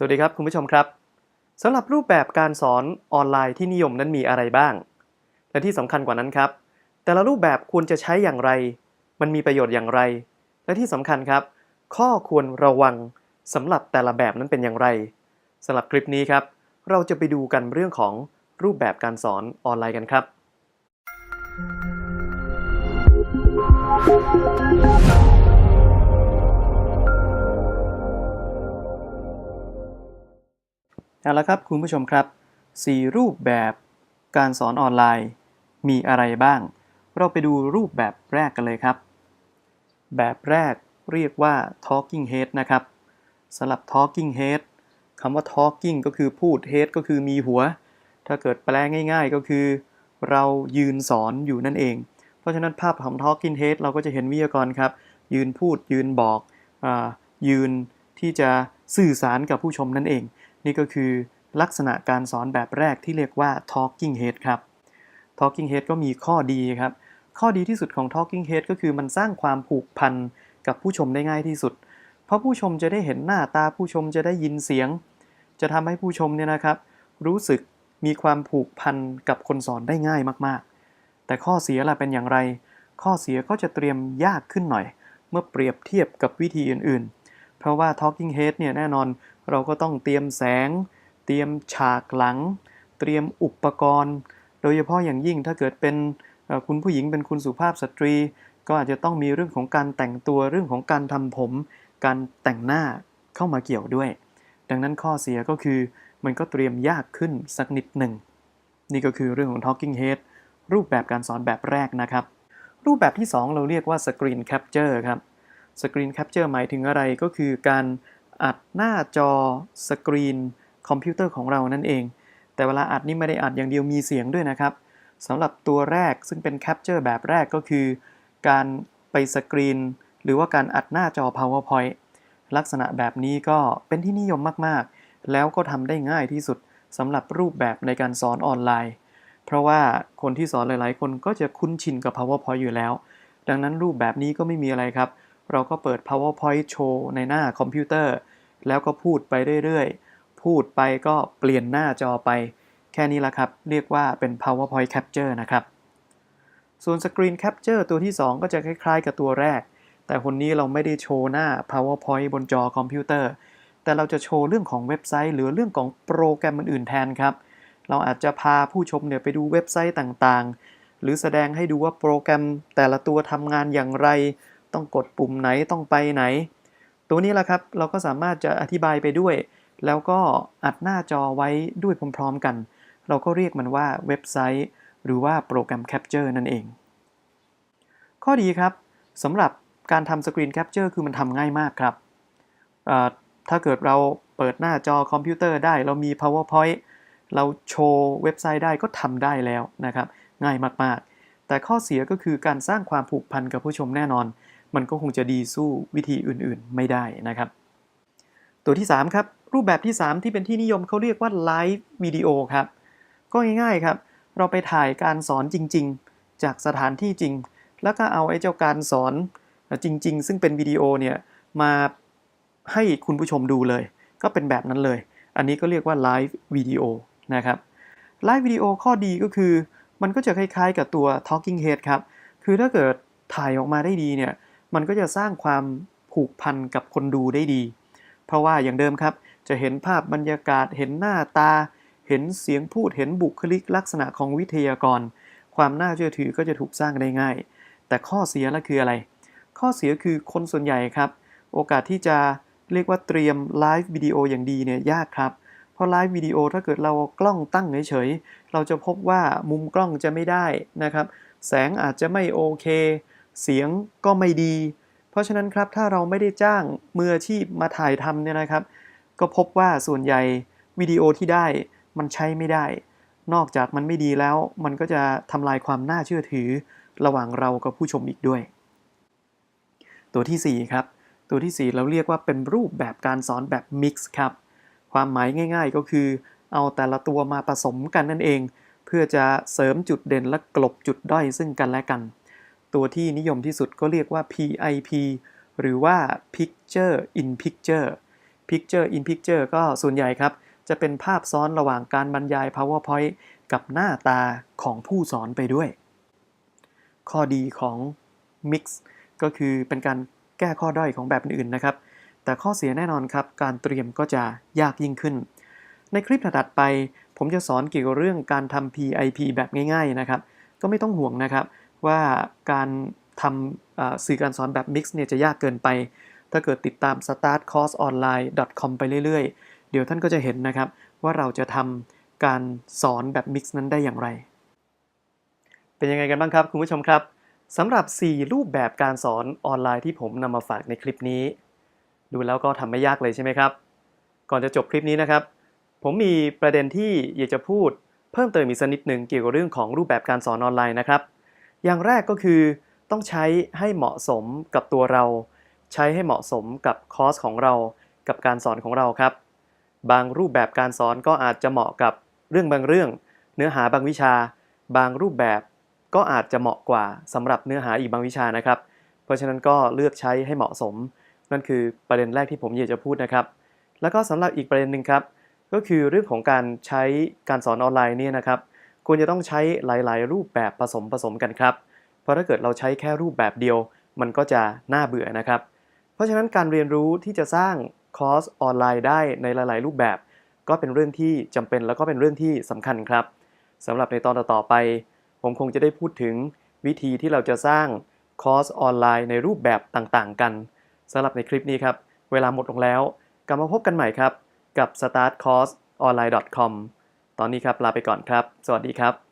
สวัสดีครับคุณผู้ชมครับสำหรับรูปแบบการสอนออนไลน์ที่นิยมนั้นมีอะไรบ้าง และที่สำคัญกว่านั้นครับ แต่ละรูปแบบควรจะใช้อย่างไร มันมีประโยชน์อย่างไร และที่สำคัญครับ ข้อควรระวังสำหรับแต่ละแบบนั้นเป็นอย่างไรสำหรับคลิปนี้ครับ เราจะไปดูกันเรื่องของรูปแบบการสอนออนไลน์กันครับ เอาละครับคุณผู้ชมครับ 4 รูปแบบการสอนออนไลน์มีอะไรบ้าง เราไปดูรูปแบบแรกกันเลยครับ แบบแรกเรียกว่า talking head นะครับสำหรับ talking head คำว่า talking ก็คือพูด head ก็คือมีหัว ถ้าเกิดแปลง่าย ๆ ก็คือ เรายืนสอนอยู่นั่นเอง เพราะฉะนั้นภาพของ talking head เราก็จะเห็นวิทยากรครับ ยืนพูดยืนบอกอยืนที่จะสื่อสารกับผู้ชมนั่นเอง นี่ก็คือลักษณะการสอนแบบแรกที่เรียกว่า talking head ครับ talking head ก็มีข้อดีครับ ข้อดีที่สุดของ talking head ก็คือมันสร้างความผูกพันกับผู้ชมได้ง่ายที่สุด เพราะผู้ชมจะได้เห็นหน้าตาผู้ชมจะได้ยินเสียง จะทำให้ผู้ชมเนี่ยนะครับ รู้สึกมีความผูกพันกับคนสอนได้ง่ายมากๆ แต่ข้อเสียล่ะเป็นอย่างไร ข้อเสียก็จะเตรียมยากขึ้นหน่อย เมื่อเปรียบเทียบกับวิธีอื่นๆ เพราะว่า talking head เนี่ยแน่นอน เราก็ต้องเตรียมแสง เตรียมฉากหลัง เตรียมอุปกรณ์ โดยเฉพาะอย่างยิ่งถ้าเกิดเป็นคุณผู้หญิงเป็นคุณสุภาพสตรี ก็อาจจะต้องมีเรื่องของการแต่งตัวเรื่องของการทำผม การแต่งหน้าเข้ามาเกี่ยวด้วย ดังนั้นข้อเสียก็คือมันก็เตรียมยากขึ้นสักนิดหนึ่ง นี่ก็คือเรื่องของ talking head รูปแบบการสอนแบบแรกนะครับ รูปแบบที่ 2 เราเรียกว่า screen capture ครับ screen capture หมายถึงอะไรก็คือการ อัดหน้าจอสกรีนคอมพิวเตอร์ของเรานั่นเอง แต่เวลาอัดนี่ไม่ได้อัดอย่างเดียวมีเสียงด้วยนะครับสำหรับตัวแรกซึ่งเป็น capture แบบแรกก็คือ การไปสกรีน หรือว่าการอัดหน้าจอ powerpoint ลักษณะแบบนี้ก็เป็นที่นิยมมากๆ แล้วก็ทำได้ง่ายที่สุดสำหรับรูปแบบในการสอนออนไลน์ เพราะว่าคนที่สอนหลายๆ คนก็จะคุ้นชินกับ powerpoint อยู่แล้ว ดังนั้นรูปแบบนี้ก็ไม่มีอะไรครับ เราก็เปิด powerpoint โชว์ในหน้าคอมพิวเตอร์ แล้วก็พูดไปเรื่อยๆ พูดไปก็เปลี่ยนหน้าจอไป แค่นี้ละครับ เรียกว่าเป็น powerpoint capture นะครับ ส่วน screen capture ตัวที่ 2 ก็จะคล้ายๆ กับตัวแรก แต่คนนี้เราไม่ได้โชว์หน้า powerpoint บนจอคอมพิวเตอร์ แต่เราจะโชว์เรื่องของเว็บไซต์ หรือเรื่องของโปรแกรมอื่นๆแทนครับ เราอาจจะพาผู้ชมเนี่ยไปดูเว็บไซต์ต่างๆ หรือแสดงให้ดูว่าโปรแกรมแต่ละตัวทำงานอย่างไร ต้องกดปุ่มไหนต้องไปไหน ตัวนี้แหละครับเราก็สามารถจะอธิบายไปด้วย แล้วก็อัดหน้าจอไว้ด้วยพร้อมๆกัน เราก็เรียกมันว่าเว็บไซต์ หรือว่าโปรแกรมแคปเจอร์นั่นเอง ข้อดีครับสำหรับการทำสกรีนแคปเจอร์คือมันทำง่ายมากครับ ถ้าเกิดเราเปิดหน้าจอคอมพิวเตอร์ได้ เรามี powerpoint เราโชว์เว็บไซต์ได้ก็ทำได้แล้วนะครับ ง่ายมากๆ แต่ข้อเสียก็คือการสร้างความผูกพันกับผู้ชมแน่นอน มันก็คงจะดีสู้วิธีอื่นๆไม่ได้นะครับ ตัวที่ 3 ครับ รูปแบบที่ 3 ที่เป็นที่นิยมเขาเรียกว่าไลฟ์วิดีโอครับ ก็ง่ายๆครับ เราไปถ่ายการสอนจริง ๆ จากสถานที่จริง แล้วก็เอาไอ้เจ้าการสอนจริง ๆ ซึ่งเป็นวิดีโอเนี่ยมาให้คุณผู้ชมดูเลย ก็เป็นแบบนั้นเลย อันนี้ก็เรียกว่าไลฟ์วิดีโอนะครับไลฟ์วิดีโอข้อดีก็คือ มันก็จะคล้ายๆกับตัว Talking Head ครับ คือถ้าเกิดถ่ายออกมาได้ดีเนี่ย มันก็จะสร้างความผูกพันกับคนดูได้ดี เพราะว่าอย่างเดิมครับ จะเห็นภาพบรรยากาศ เห็นหน้าตา เห็นเสียงพูด เห็นบุคลิกลักษณะของวิทยากร ความน่าเชื่อถือก็จะถูกสร้างได้ง่าย แต่ข้อเสียละคืออะไร ข้อเสียคือคนส่วนใหญ่ครับ โอกาสที่จะเรียกว่าเตรียมไลฟ์วิดีโออย่างดีเนี่ยยากครับ เพราะไลฟ์วิดีโอถ้าเกิดเราเอากล้องตั้งเฉยๆ เราจะพบว่ามุมกล้องจะไม่ได้นะครับ แสงอาจจะไม่โอเค เสียงก็ไม่ดี เพราะฉะนั้นครับถ้าเราไม่ได้จ้างมืออาชีพมาถ่ายทำเนี่ยนะครับ ก็พบว่าส่วนใหญ่วิดีโอที่ได้มันใช้ไม่ได้ นอกจากมันไม่ดีแล้ว มันก็จะทำลายความน่าเชื่อถือ ระหว่างเรากับผู้ชมอีกด้วย ตัวทีสี่4 ครับ ตัวทีสี่ 4 เราเรียกว่าเป็นรูปแบบการสอนแบบ Mix ครับ ความหมายง่าย ๆ ก็คือ เอาแต่ละตัวมาผสมกันนั่นเอง เพื่อจะเสริมจุดเด่นและกลบจุดด้อยซึ่งกันและกัน ตัวที่นิยมที่สุดก็เรียกว่า PIP หรือว่า Picture in Picture Picture in Picture ก็ส่วนใหญ่ครับ จะเป็นภาพซ้อนระหว่างการบรรยาย PowerPoint กับหน้าตาของผู้สอนไปด้วย ข้อดีของ Mix ก็คือเป็นการแก้ข้อด้อยของแบบอื่นนะครับ แต่ข้อเสียแน่นอนครับ การเตรียมก็จะยากยิ่งขึ้น ในคลิปถัดไป ผมจะสอนเกี่ยวกับเรื่องการทำ PIP แบบง่าย ๆนะครับ ก็ไม่ต้องห่วงนะครับ ว่าการทำสื่อการสอนแบบ Mix เนี่ยจะยากเกินไป ถ้าเกิดติดตาม startcoursonline.com ไปเรื่อยๆ เดี๋ยวท่านก็จะเห็นนะครับว่าเราจะทำการสอนแบบ Mix นั้นได้อย่างไร เป็นยังไงกันบ้างครับคุณผู้ชมครับสำหรับ 4 รูปแบบการสอนออนไลน์ที่ผมนำมาฝากในคลิปนี้ ดูแล้วก็ทำไม่ยากเลยใช่ไหมครับ ก่อนจะจบคลิปนี้นะครับ ผมมีประเด็นที่อยากจะพูดเพิ่มเติมอีกสักนิดหนึ่งเกี่ยวกับเรื่องของรูปแบบการสอนออนไลน์นะครับ อย่างแรกก็คือต้องใช้ให้เหมาะสมกับตัวเรา ใช้ให้เหมาะสมกับคอร์สของเรา กับการสอนของเราครับ บางรูปแบบการสอนก็อาจจะเหมาะกับเรื่องบางเรื่อง เนื้อหาบางวิชา บางรูปแบบก็อาจจะเหมาะกว่าสำหรับเนื้อหาอีกบางวิชานะครับ เพราะฉะนั้นก็เลือกใช้ให้เหมาะสม นั่นคือประเด็นแรกที่ผมอยากจะพูดนะครับ แล้วก็สำหรับอีกประเด็นหนึ่งครับ ก็คือเรื่องของการใช้การสอนออนไลน์เนี่ยนะครับ ควรจะต้องใช้หลายๆ รูปแบบผสมผสมกันครับ เพราะถ้าเกิดเราใช้แค่รูปแบบเดียว มันก็จะน่าเบื่อนะครับ เพราะฉะนั้นการเรียนรู้ที่จะสร้างคอร์สออนไลน์ได้ในหลาย ๆ รูปแบบ ก็เป็นเรื่องที่จำเป็นแล้วก็เป็นเรื่องที่สำคัญครับสำหรับในตอนต่อๆไป ผมคงจะได้พูดถึงวิธีที่เราจะสร้างคอร์สออนไลน์ในรูปแบบต่างๆ กันสำหรับในคลิปนี้ครับ เวลาหมดลงแล้ว กลับมาพบกันใหม่ครับ กับ startcourseonline.com ตอนนี้ครับลาไปก่อนครับ สวัสดีครับ